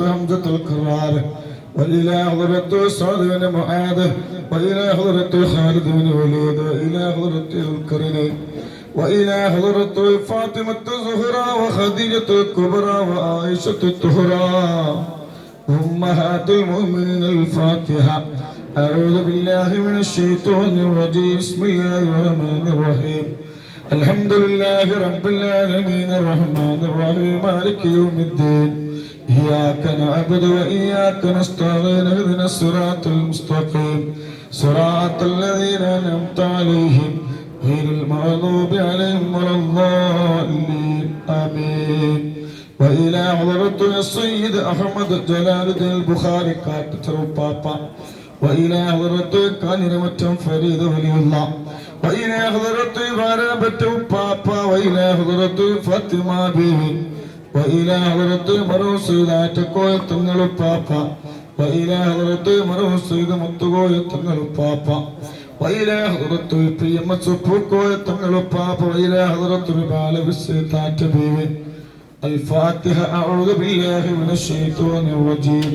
حمزة القرار وإلى حضرة سعد بن معاذ وإلى حضرة خالد بن وليد وإلى حضرة الكرنين وإلى حضرة فاطمة الزهراء وخديجة الكبرى وعائشة الطهرى أمهات المؤمنين الفاتحة أعوذ بالله من الشيطان الرجيم بسم الله الرحمن الرحيم الحمد لله رب العالمين الرحمن الرحيم مالك يوم الدين إياك نعبد وإياك نستعين اهدنا الصراط المستقيم صراط الذين أنعمت عليهم غير المغضوب عليهم ولا الضالين آمين وإلى حضرة السيد أحمد جلال الدين البخاري كاتب بابا وإلى حضرة كانرمتم فريد ولي الله وإلى حضرة باربة بابا وإلى حضرة فاطمة بيبي وإلى حضرة مروسيد آتكو يتنغل بابا وإلى حضرة مروسيد متغو يتنغل بابا وإلى حضرة البيم سبوكو يتنغل بابا وإلى حضرة البال بسيطات بيوي الفاتحة أعوذ بالله من الشيطان الرجيم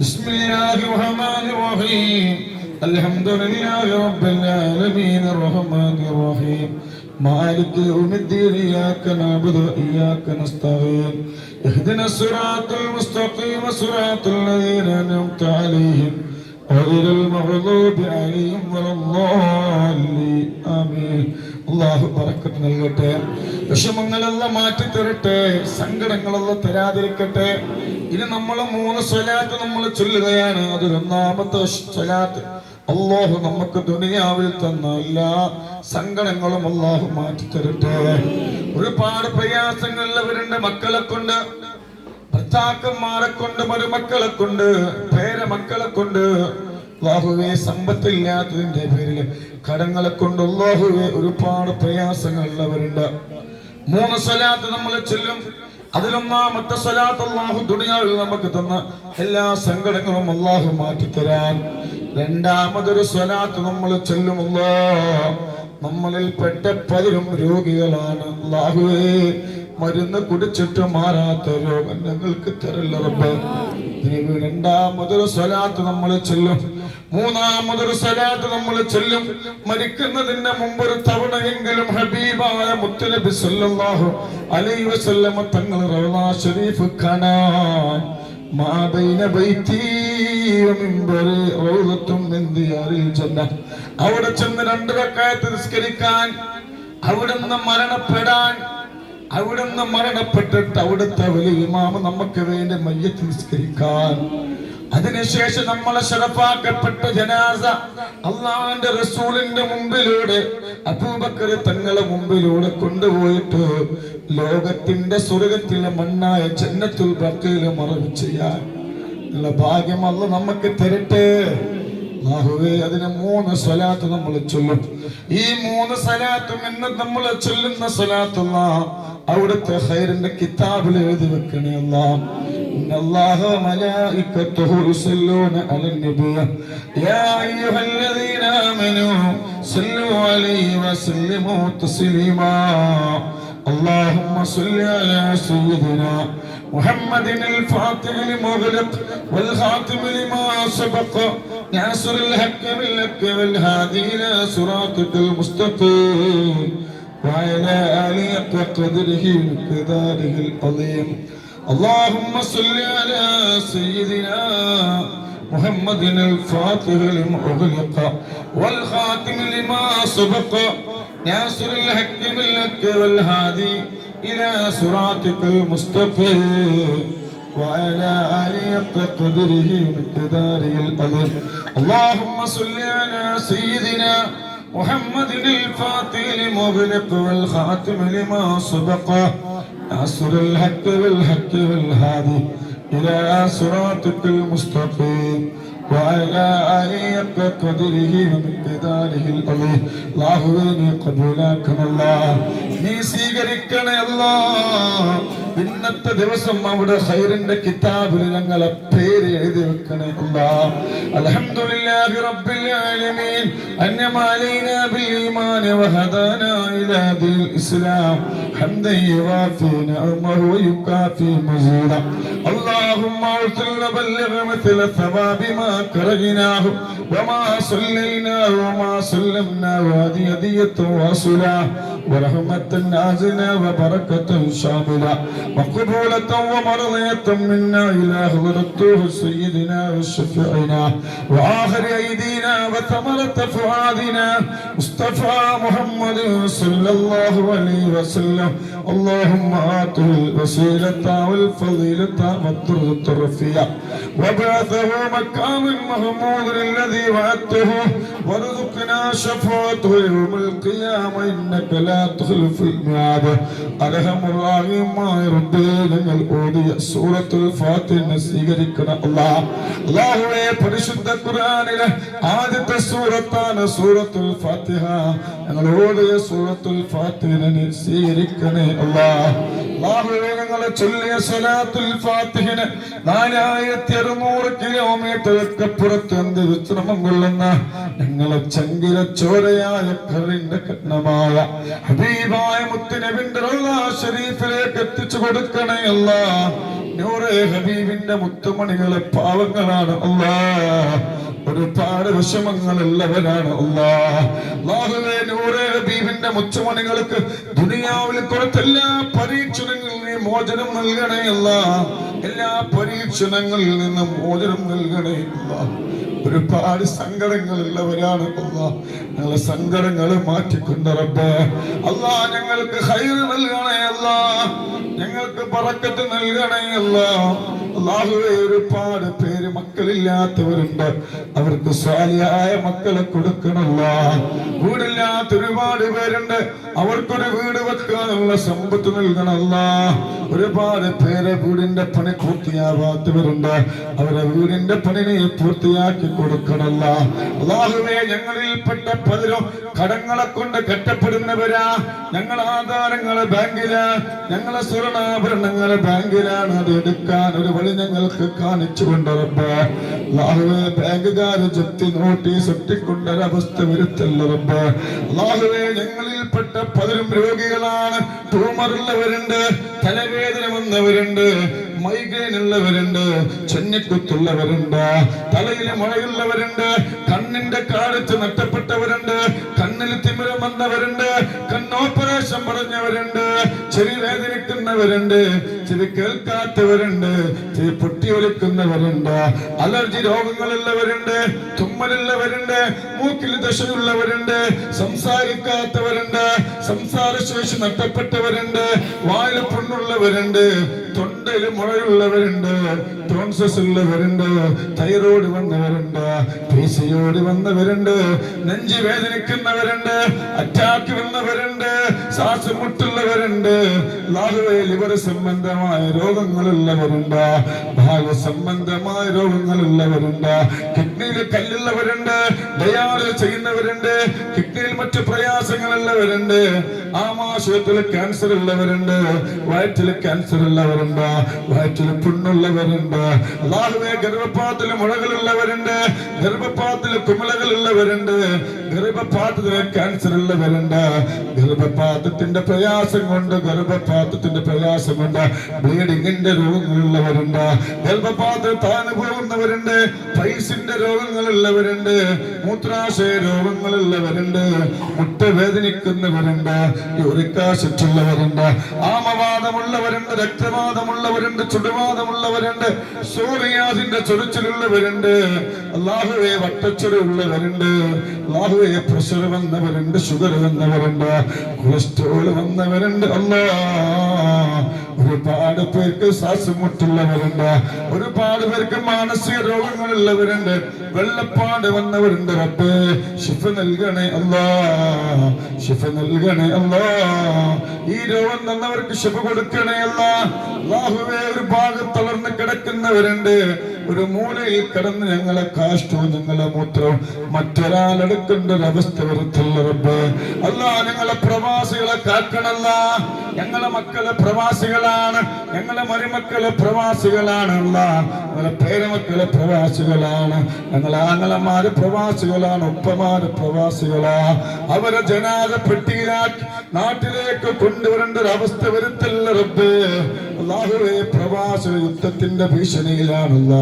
بسم الله الرحمن الرحيم الحمد لله رب العالمين الرحمن الرحيم مالك يوم الدين إياك نعبد وإياك نستعين اهدنا الصراط المستقيم صراط الذين أنعمت عليهم غير المغضوب عليهم ولا الضالين آمين അള്ളാഹു ബറക്കത്ത് നൽകട്ടെ വിഷമങ്ങളെല്ലാം മാറ്റി തരട്ടെ സങ്കടങ്ങളെല്ലാം തരാതിരിക്കട്ടെ ഇനി നമ്മൾ മൂന്ന് സ്വലാത്ത് നമ്മൾ ചൊല്ലുകയാണ് അതൊരു ഒന്നാമത്തെ സ്വലാത്ത് അള്ളാഹു നമുക്ക് ദുനിയാവിൽ തന്ന എല്ലാ സങ്കടങ്ങളും അള്ളാഹു മാറ്റി തരട്ടെ ഒരുപാട് അവരുണ്ട് മക്കളെ കൊണ്ട് ഭർത്താക്കന്മാരെ കൊണ്ട് മരുമക്കളെ കൊണ്ട് പേരമക്കളെ കൊണ്ട് അള്ളാഹുവെ സമ്പത്തില്ലാത്തതിന്റെ പേരിൽ കടങ്ങളെ കൊണ്ട് അള്ളാഹുവെ ഒരുപാട് പ്രയാസങ്ങളുള്ളവരുണ്ട് മൂന്ന് സ്വലാത്ത് നമ്മൾ ചെല്ലും. അതിലൊന്നാമത്തെ സ്വലാത്ത് അള്ളാഹു ദുനിയാവിൽ നമുക്ക് തന്ന എല്ലാ സങ്കടങ്ങളും അള്ളാഹു മാറ്റിത്തരാൻ. രണ്ടാമതൊരു സ്വലാത്ത് നമ്മൾ ചൊല്ലുമല്ലോ നമ്മളിൽ പെട്ട പലരും രോഗികളാണ് മരുന്ന് കുടിച്ചിട്ട് മാറാത്ത രോഗം ഞങ്ങൾക്ക് തരല്ല റബ്ബ്. രണ്ടാമതൊരു സ്വലാത്ത് നമ്മൾ ചൊല്ലും. മൂന്നാമതൊരു സ്വലാത്ത് നമ്മൾ ചൊല്ലും. മരിക്കുന്നതിന് മുമ്പ് ഒരു തവണയെങ്കിലും ഹബീബായ മുത്തലബി സല്ലല്ലാഹു അലൈഹി വസല്ലമ തങ്ങൾ റൗള ഷരീഫ് കാണാൻ വമിൻബറി റൗളത്തും മിൻ ദിയാറിൽ ജന്ന. അവിടെ ചെന്ന് രണ്ട് റക്അത്ത് നിസ്കരിക്കാൻ അവിടുന്ന് മരണപ്പെടാൻ അവിടുന്ന് മരണപ്പെട്ടിട്ട് അവിടുത്തെ വലിയ ഇമാമ നമുക്ക് വേണ്ടി മയ്യത്ത് നിസ്കരിക്കാൻ. അതിനുശേഷം നമ്മളെ ശരപ്പാക്കപ്പെട്ട ജനാസ അള്ളാന്റെ റസൂലിന്റെ മുമ്പിലൂടെ അബൂബക്കർ തങ്ങളെ മുമ്പിലൂടെ കൊണ്ടുപോയിട്ട് ലോകത്തിന്റെ സ്വർഗത്തിലെ മണ്ണായ ജന്നത്തുൽ ബക്കയിലെ മറവ് ചെയ്യാൻ. ഉള്ള ഭാഗ്യം അല്ല നമുക്ക് തരട്ടെ. അല്ലാഹുവേ അതിന് മൂന്ന് സ്വലാത്ത് നമ്മൾ ചൊല്ലും. ഈ മൂന്ന് സ്വലാത്തും എന്ന് നമ്മൾ ചൊല്ലുന്ന സ്വലാത്തുള്ള അവിടുത്തെ ഹൈറിന്റെ കിതാബിൽ എഴുതി വെക്കണേ അല്ലാ إن الله وملائكته يصلون على النبي. يا أيها الذين آمنوا صلوا عليه وسلموا تسليما. اللهم صل على سيدنا محمد الفاتح لمغلق والخاتم لما سبق. ناصر الحق بالحق والهادي إلى صراطك المستقيم. وعلى اله قدره ومقداره العظيم. اللهم صل على سيدنا محمد الفاتح لما أغلق والخاتم لما سبق ناصر الحق بالحق والهادي إلى صراطك المستقيم وعلى آله قدره ومقداره العظيم اللهم صل على سيدنا محمد الفاتح لمغلق والخاتم لما سبق. أسر الحق بالحق والهادي إلى صراطك المستقيم وعلى آليك قدره ومقداره الأمين الله قبولك الله نسيك الله ഇന്നത്തെ ദിവസം അവിടെ ഹൈറിന്റെ കിതാബിൽ ഞങ്ങളെ പേര് എഴുതി വെക്കണേ അല്ലാ അൽഹംദുലില്ലാ لله رب العالمين أنعم علينا بالإيمان وهدانا إلى دين الإسلام حمدا يوافي نعمه ويكافي مزيدا اللهم ارسل بلغ مثل ثواب ما كرهناه وما صليناه وما سلمناه هذه هدية واصلة ورحمة نازلة وبركة شاملة وقبولة ومرضية منا إلى حضرته سيدنا وشفيعنا وآخر أيدينا وثمرة فؤادنا مصطفى محمد صلى الله عليه وسلم. اللهم آته الوسيلة والفضيلة والدرجة الرفيعة وبعثه مكان محمود الذي وعدته. وارزقنا شفاعته يوم القيامة إنك لا تخلف الميعاد. أرحم الراحمമായ റബ്ബേ ഞങ്ങൾ ഓതിയ സൂറത്തുൽ ഫാത്തിഹ സ്വീകരിക്കണം. അല്ലാഹ് അല്ലാഹുവേ പരിശുദ്ധ ഖുർആനിലെ ആദ്യത്തെ സൂറത്താണ് സൂറത്തുൽ ഫാത്തിഹ. ഞങ്ങൾ ഓതിയ സൂറത്തുൽ ഫാത്തിഹ സ്വീകരിക്കണേ അല്ലാഹ് ചൊല്ലിയ എത്തിച്ചു കൊടുക്കണേ ഹബീബിന്റെ മുത്തുമണികളെ പാവങ്ങളാണ് അല്ലാ. ഒരുപാട് വിഷമങ്ങൾ ഉള്ളവരാണ് അല്ലാഹുവേ മുച്ചമണികൾക്ക് ദുനിയാവിൽ എല്ലാ പരീക്ഷണങ്ങളിൽ നീ മോചനം നൽകണേ അല്ല എല്ലാ പരീക്ഷണങ്ങളിൽ നിന്നും മോചനം നൽകണേ അല്ലാ ഒരുപാട് സങ്കടങ്ങളുള്ളവരാണ് ഞങ്ങളെ സങ്കടങ്ങൾ മാറ്റിക്കൊണ്ട് റബ്ബേ. അല്ലാ ഞങ്ങൾക്ക് ഹൈർ നൽകണേ അല്ലാ ഞങ്ങൾക്ക് പറക്കത്ത് നൽകണേ അല്ലാ ഒരുപാട് പേര് മക്കളില്ലാത്തവരുണ്ട്. അവർക്ക് സ്വാലിയായ മക്കളെ കൊടുക്കണല്ല വീടില്ലാത്ത ഒരുപാട് പേരുണ്ട്. അവർക്കൊരു വീട് വെക്കാനുള്ള സമ്പത്ത് നൽകണല്ല ഒരുപാട് പേരെ വീടിന്റെ പണി പൂർത്തിയാവാത്തവരുണ്ട്. അവരെ വീടിന്റെ പണി നീ പൂർത്തിയാക്കി കൊടുക്കണല്ല അള്ളാഹുവേ ഞങ്ങളിൽപ്പെട്ട പലരും കടങ്ങളെ കൊണ്ട് കെട്ടപ്പെടുന്നവരാ. ഞങ്ങൾ ആധാരങ്ങൾ ബാങ്കിലാ ഞങ്ങളെ സ്വർണാഭരണങ്ങൾ ബാങ്കിലാണ് അത് എടുക്കാൻ ഒരു വഴി ഞങ്ങൾക്ക് കാണിച്ചു കൊണ്ടറബ് അള്ളാഹുവേ ബാങ്കുകാര് ജപ്തി നോട്ടീസ് ഒറ്റിക്കൊണ്ടൊരവസ്ഥ വരുത്തല്ല റബ്ബ്. അള്ളാഹുവേ ഞങ്ങളിൽപ്പെട്ട പലരും രോഗികളാണ്. ട്യൂമറുള്ളവരുണ്ട് തലവേദന വന്നവരുണ്ട് മൈഗ്രെയിൻ ഉള്ളവരുണ്ട് ചെന്നിക്കുത്തുള്ളവരുണ്ട് തലയിലെ മുഴയുള്ളവരുണ്ട് കണ്ണിന്റെ കാലത്ത് നഷ്ടപ്പെട്ടവരുണ്ട് കണ്ണിൽ തിമിരം വന്നവരുണ്ട് കണ്ണോപ്പറേഷൻ പറഞ്ഞവരുണ്ട് ചെവി വേദനിക്കുന്നവരുണ്ട് ചെവി കേൾക്കാത്തവരുണ്ട് ചെവി പൊട്ടി ഒലിക്കുന്നവരുണ്ട് അലർജി രോഗങ്ങളുള്ളവരുണ്ട് തുമ്മലുള്ളവരുണ്ട് മൂക്കിൽ ദശയുള്ളവരുണ്ട് സംസാരിക്കാത്തവരുണ്ട് സംസാരശേഷി നഷ്ടപ്പെട്ടവരുണ്ട് വായിൽ പുണ്ണുള്ളവരുണ്ട് തൊണ്ടയിൽ മുഴയുള്ളവരുണ്ട് ടോൺസസ് ഉള്ളവരുണ്ട് തൈറോയ്ഡ് വന്നവരുണ്ട് പീസിയോട് വന്നവരുണ്ട് നെഞ്ചി വേദനിക്കുന്നവരുണ്ട് അറ്റാക്ക് വന്നവരുണ്ട് ശ്വാസം മുട്ടുള്ളവരുണ്ട് ലാഹുവേ ലിവർ സംബന്ധമായ രോഗങ്ങളുള്ളവരുണ്ട് ഭാഗ്യ സംബന്ധമായ രോഗങ്ങളുള്ളവരുണ്ട് കിഡ്നിയിൽ കല്ലുള്ളവരുണ്ട് ഡയാലിസ് ചെയ്യുന്നവരുണ്ട് കിഡ്നിയിൽ മറ്റു പ്രയാസങ്ങളുള്ളവരുണ്ട് ആമാശയത്തിൽ ക്യാൻസർ ഉള്ളവരുണ്ട് വയറ്റിൽ ക്യാൻസർ ഉള്ളവരുണ്ട് വയറ്റിൽ പുണ്ണുള്ളവരുണ്ട് അള്ളാഹുവേ ഗർഭപാത്രത്തിൽ മുഴകളുള്ളവരുണ്ട് ഗർഭപാത്രത്തിൽ കുമിളകളുള്ളവരുണ്ട് ഗർഭപാത്രത്തിൽ ക്യാൻസർ ഉള്ളവരുണ്ട് ഗർഭപാത്രത്തിന്റെ പ്രയാസം കൊണ്ട് ഗർഭപാത്രത്തിന്റെ പ്രയാസം കൊണ്ട് ബ്ലീഡിങ്ങിന്റെ രോഗങ്ങളുള്ളവരുണ്ട് ഗർഭപാത്രം താഴ്ന്നു പോകുന്നവരുണ്ട് പൈസിന്റെ രോഗങ്ങളുള്ളവരുണ്ട്. മൂത്രാശയ രോഗങ്ങളുള്ളവരുണ്ട്. മുട്ട വേദനിക്കുന്നവരുണ്ട് യൂറിക് ആസിഡ് ഉള്ളവരുണ്ട് ആമവാദമുള്ളവരുണ്ട് രക്തവാദമുള്ളവരുണ്ട് ചുടുവാദമുള്ളവരുണ്ട് സൂര്യാസിന്റെ ചൊറിച്ചിലുള്ളവരുണ്ട്. അള്ളാഹുവെ വട്ടച്ചൊരുള്ളവരുണ്ട് അള്ളാഹുവെ പ്രഷർ വന്നവരുണ്ട് ഷുഗർ വന്നവരുണ്ട് കൊളസ്ട്രോൾ വന്നവരുണ്ട്. അല്ലാ ഒരുപാട് പേർക്ക് ശ്വാസമുട്ടുള്ളവരുണ്ട്. ഒരുപാട് പേർക്ക് മാനസിക രോഗങ്ങളുള്ളവരുണ്ട്. വെള്ളപ്പാട് വന്നവരുണ്ട് റബ്ബേ. ശിഫ നൽകണേ അല്ലാ. ശിഫ നൽകണേ അല്ലാ. ഈ രോഗം തന്നവർക്ക് ശിഫ കൊടുക്കണേ അല്ലാ. അല്ലാഹുവേ ഒരു ഭാഗം തളർന്ന് കിടക്കുന്നവരുണ്ട്. ഒരു മൂലയിൽ കിടന്ന് ഞങ്ങളെ കാഷ്ടവും ഞങ്ങളെ മൂത്രവും മറ്റൊരാളെടുക്കേണ്ട ഒരു അവസ്ഥ വരുത്തില്ല റബ്ബ്. അല്ലാ ഞങ്ങളെ പ്രവാസികളെ കാക്കണല്ല ഞങ്ങളെ മക്കളെ പ്രവാസികളാണ്. ഞങ്ങളെ മരുമക്കളെ പ്രവാസികളാണ് അല്ല. ഞങ്ങളെ പേരമക്കളെ പ്രവാസികളാണ്. ഞങ്ങളെ ആങ്ങളമാര് പ്രവാസികളാണ് ഉപ്പമാര് പ്രവാസികളാ. അവരെ ജനാഥ പെട്ടിയിലാക്കി നാട്ടിലേക്ക് കൊണ്ടുവരേണ്ട ഒരു അവസ്ഥ വരുത്തില്ല റബ്ബ്. അള്ളാഹുവേ യുദ്ധത്തിന്റെ ഭീഷണിയിലാണല്ല.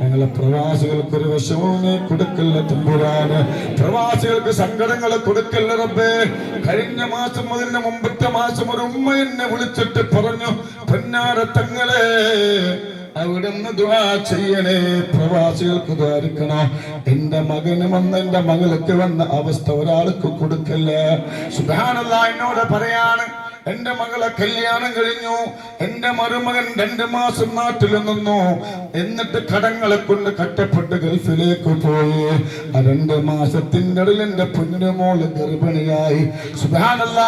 ഞങ്ങളെ പ്രവാസികൾക്ക് ഒരു വിഷമവും കൊടുക്കില്ല കൊടുക്കല്ല തമ്പുരാന്. പ്രവാസികൾക്ക് സങ്കടങ്ങൾ കൊടുക്കല്ല റബ്ബേ. കഴിഞ്ഞ മാസം മുതലിന് മുമ്പത്തെ മാസം ഒരു ഉമ്മ എന്നെ വിളിച്ചിട്ട് പറഞ്ഞു പൊന്നാര തങ്ങളെ അവിടുന്ന് ചെയ്യണേ. പ്രവാസികൾക്ക് ദ്വാരിക്കണം എന്റെ മകന് വന്ന എന്റെ മകൾക്ക് വന്ന അവസ്ഥ ഒരാൾക്ക് കൊടുക്കല്ലേ? സുഖാനല്ല എന്നോട് പറയാണ് എന്റെ മകളെ കല്യാണം കഴിഞ്ഞു. എന്റെ മരുമകൻ രണ്ടു മാസം നാട്ടിൽ നിന്നു. എന്നിട്ട് കടങ്ങളെ കൊണ്ട് കട്ടപ്പെട്ട് ഗൾഫിലേക്ക് പോയി. ആ രണ്ട് മാസത്തിന്റെ ഇടയിൽ എന്റെ പൊന്നുമോൾ ഗർഭിണിയായി. സുഖാനല്ല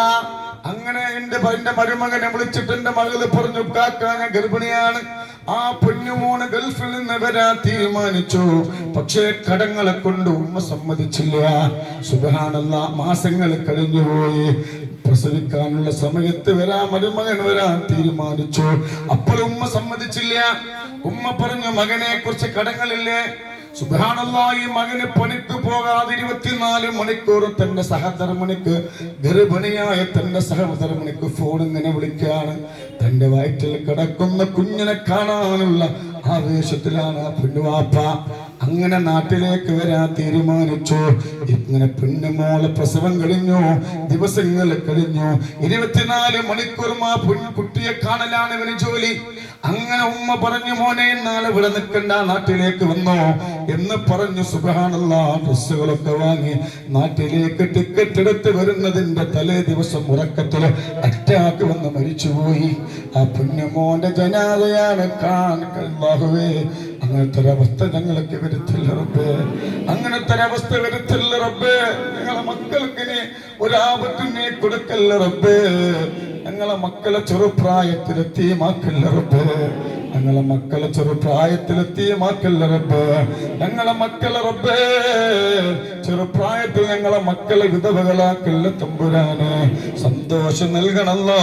അങ്ങനെ എന്റെ എന്റെ മരുമകനെ വിളിച്ചിട്ട് എന്റെ മകൾ പറഞ്ഞു കാക്കാന ഗർഭിണിയാണ്. ആ പൊന്നുമോണ് ഗൾഫിൽ നിന്ന് വരാൻ തീരുമാനിച്ചു. പക്ഷേ കടങ്ങളെ കൊണ്ട് ഉമ്മ സമ്മതിച്ചില്ല. സുബഹാനല്ല മാസങ്ങൾ കഴിഞ്ഞുപോയി പ്രസവിക്കാനുള്ള സമയത്ത് വരാ മരുമകൻ വരാൻ തീരുമാനിച്ചു. അപ്പോൾ ഉമ്മ സമ്മതിച്ചില്ല. ഉമ്മ പറഞ്ഞു മകനെ കുറിച്ച് കടങ്ങളില്ലേ? സുബ്ഹാനല്ലാ ഈ മകന് പണിക്ക് പോകാതെ ഇരുപത്തിനാല് മണിക്കൂർ തന്റെ സഹധർമ്മണിക്ക് ഗർഭിണിയായ തന്റെ സഹധർമ്മണിക്ക് ഫോൺ ഇങ്ങനെ വിളിക്കുകയാണ്. തന്റെ വയറ്റിൽ കിടക്കുന്ന കുഞ്ഞിനെ കാണാനുള്ള ആവേശത്തിലാണ് ആ പെണ്ണുവാപ്പ. അങ്ങനെ നാട്ടിലേക്ക് വരാൻ തീരുമാനിച്ചു. ഇങ്ങനെ പെണ്ണുമോൾ പ്രസവം കഴിഞ്ഞു. ദിവസങ്ങൾ കഴിഞ്ഞു. ഇരുപത്തിനാല് മണിക്കൂർ ആ കുട്ടിയെ കാണലാണ് ഇവന് ജോലി. അങ്ങനെ ഉമ്മ പറഞ്ഞു മോനെ നാളെ ഇവിടെ നിൽക്കണ്ട നാട്ടിലേക്ക് വന്നോ. എന്ന് പറഞ്ഞു സുഖാണല്ല ഡ്രസ്സുകളൊക്കെ വാങ്ങി നാട്ടിലേക്ക് ടിക്കറ്റ് എടുത്ത് വരുന്നതിന്റെ തലേ ദിവസം ഉറക്കത്തിൽ അറ്റാക്ക് വന്ന് മരിച്ചുപോയി. ആ പുണ്യമോന്റെ ജനാതയാണ് കാണുവേ അങ്ങനത്തെ ഒരവസ്ഥ ഞങ്ങൾക്ക് വരുത്തില്ല റബ്ബേ. അങ്ങനത്തെ ഒരവസ്ഥ വരുത്തില്ല റബ്ബേ. ഞങ്ങളെ മക്കൾക്ക് ഇനി ഒരാപത്തും നീ കൊടുക്കല്ല റബ്ബേ. ഞങ്ങളെ മക്കളെ ചെറുപ്രായത്തിലെത്തി മാക്കല്ല റബ്ബേ. ഞങ്ങളെ മക്കളെ ചെറുപ്രായത്തിലെത്തി മാക്കല്ല റബ്ബേ. ഞങ്ങളെ മക്കളെ റബ്ബേ. ചെറുപ്രായത്തിൽ ഞങ്ങളെ മക്കളെ വിധവകളാക്കല്ല തമ്പുരാന് സന്തോഷം നൽകണല്ലോ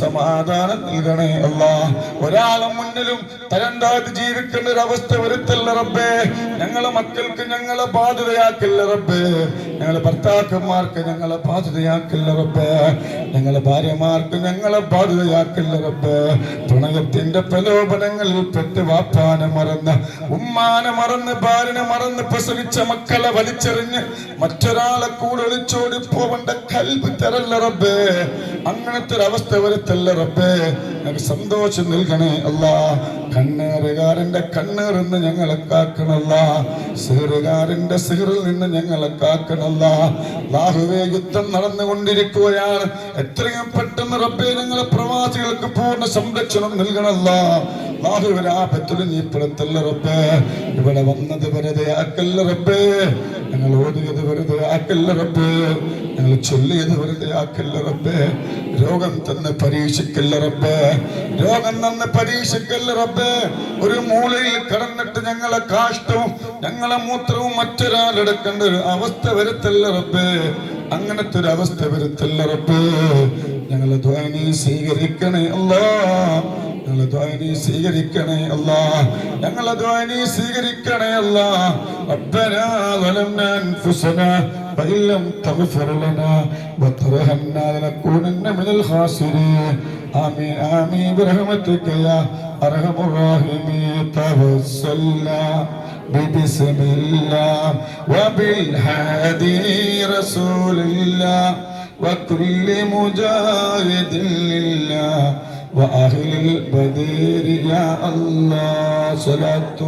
സമാധാനം നൽകണേ അല്ല ഒരാളെ മുന്നിലും തരണ്ടാതെ ജീവിക്കുന്ന ഒരു അവസ്ഥ വരുത്തല്ല റബ്ബേ. ഞങ്ങളെ മക്കൾക്ക് ഞങ്ങളെ ബാധ്യതയാക്കില്ല റബ്ബേ. ഞങ്ങളെ ഭർത്താക്കന്മാർക്ക് ഞങ്ങളെ ബാധ്യതയാക്കില്ല റബ്ബേ. ഞങ്ങളെ ഭാര്യമാർക്ക് ഞങ്ങളെ ബാധ്യതയാക്കില്ല റബ്ബേ. പ്രണയത്തിന്റെ പ്രലോഭനങ്ങളിൽ പെട്ട് വാപ്പാനെ മറന്ന് ഉമ്മാനെ മറന്ന് ഭാര്യനെ മറന്ന് പ്രസവിച്ച മക്കളെ വലിച്ചെറിഞ്ഞ് മറ്റൊരാളെ കൂടെ ഒളിച്ചോടി പോവണ്ട കൽബ് തരല്ല റബ്ബേ. അങ്ങനത്തെ ഒരു അവസ്ഥ വരുത്തല്ല റബ്ബേ. നമുക്ക് സന്തോഷം നൽകണേ അല്ലാ കണ്ണേറുകാരന്റെ കണ്ണേറിന്ന് ഞങ്ങളെ കാക്കണല്ല. സീറുകാരന്റെ സിഹറിൽ നിന്ന് ഞങ്ങളെ കാക്കണല്ല. ലാഹുവേ യുദ്ധം നടന്നുകൊണ്ടിരിക്കുകയാണ്. എത്രയും പെട്ടെന്ന് റബ്ബെ ഞങ്ങളെ പ്രവാസികൾക്ക് പൂർണ സംരക്ഷണം നൽകണല്ല. ലാഹുവിനെ ആ പറ്റിൽ നീ പെടുത്തല്ല റബ്ബേ. ഇവിടെ വന്നത് വെറുതെ ആക്കല്ല റബ്ബേ. ഞങ്ങൾ ഓടിയത് വെറുതെ ആക്കല്ല റബ്ബേ. ഞങ്ങൾ ചൊല്ലിയത് വെറുതെ ആക്കല്ല റബ്ബേ. രോഗം തന്ന് പരീക്ഷിക്കല്ല റബ്ബേ. രോഗം തന്ന് പരീക്ഷിക്കല്ല റബ്ബേ. ഒരു മൂലയിൽ കടന്നിട്ട് ഞങ്ങളെ കാഷ്ടവും ഞങ്ങളെ മൂത്രവും മറ്റൊരാളെടുക്കേണ്ട ഒരു അവസ്ഥ വരുത്തല്ല റബ്ബേ അങ്ങനത്തെ ഒരു അവസ്ഥ വരുത്തല്ല റബ്ബേ ഞങ്ങളെ ധ്വനി സ്വീകരിക്കണേ അല്ലാ ഞങ്ങളെ ദ്വാനി സ്വീകരിക്കണേ അല്ലാ ഞങ്ങളെ ദ്വാനി സ്വീകരിക്കണേ അല്ലാ ربنا ظلمنا أنفسنا فإن لم تغفر لنا وترحمنا لنكونن من الخاسرين آمين آمين برحمتك يا أرحم الراحمين توسلنا ببسم الله وبالهادي رسول الله وكل مجاهد لله وأهل البدير يا الله صلاة